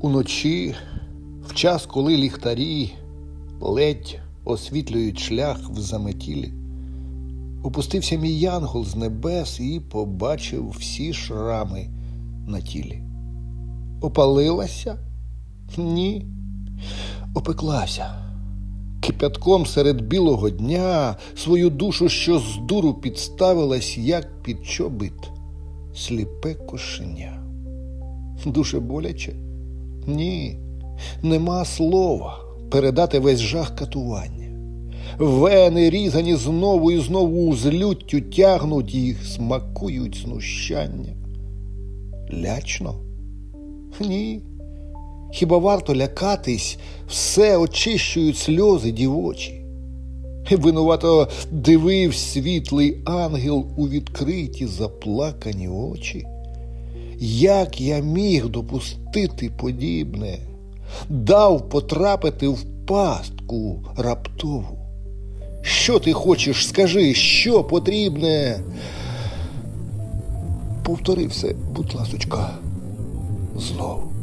Уночі, в час, коли ліхтарі ледь освітлюють шлях в заметілі, опустився мій янгол з небес і побачив всі шрами на тілі. Опалилася? Ні. Опеклася. Кипятком серед білого дня свою душу, що з дуру підставилась, як під чобит, сліпе кошеня. Дуже боляче? Ні, нема слова передати весь жах катування. Вени різані знову і знову з люттю тягнуть їх, смакують знущання. Лячно? Ні. Хіба варто лякатись, все очищують сльози дівочі. Винувато дивив світлий ангел у відкриті заплакані очі. Як я міг допустити подібне, дав потрапити в пастку раптову. Що ти хочеш, скажи, що потрібне? Повтори все, будь ласочка, знову.